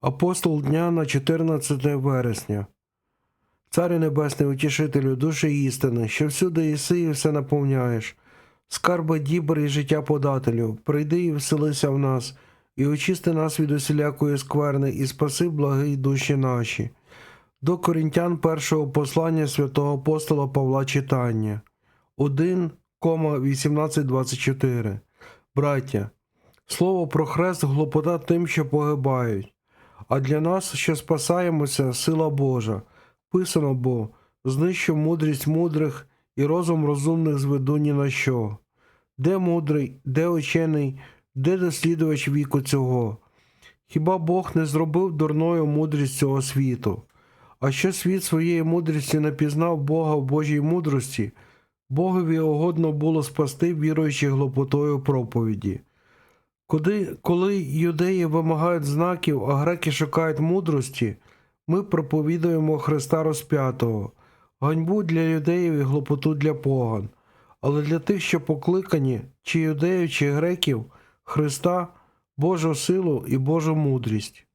Апостол дня на 14 вересня. Царю Небесний, утішителю, душі істини, що всюди єси і все наповняєш. Скарби дібр і життя подателю, прийди і вселися в нас, і очисти нас від усілякої скверни, і спаси благі душі наші. До корінтян першого послання святого апостола Павла читання 1,1824 Браття, слово про хрест глупота тим, що погибають, а для нас, що спасаємося, сила Божа. Писано бо знищу мудрість мудрих і розум розумних зведу ні на що. Де мудрий, де учений, де дослідувач віку цього? Хіба Бог не зробив дурною мудрість цього світу? А що світ своєї мудрості не пізнав Бога в Божій мудрості, Богові угодно було спасти віруючих глупотою проповіді. Коли, коли юдеї вимагають знаків, а греки шукають мудрості, ми проповідуємо Христа розп'ятого, ганьбу для юдеїв і глупоту для поган, але для тих, що покликані, чи юдеїв, чи греків, Христа, Божу силу і Божу мудрість.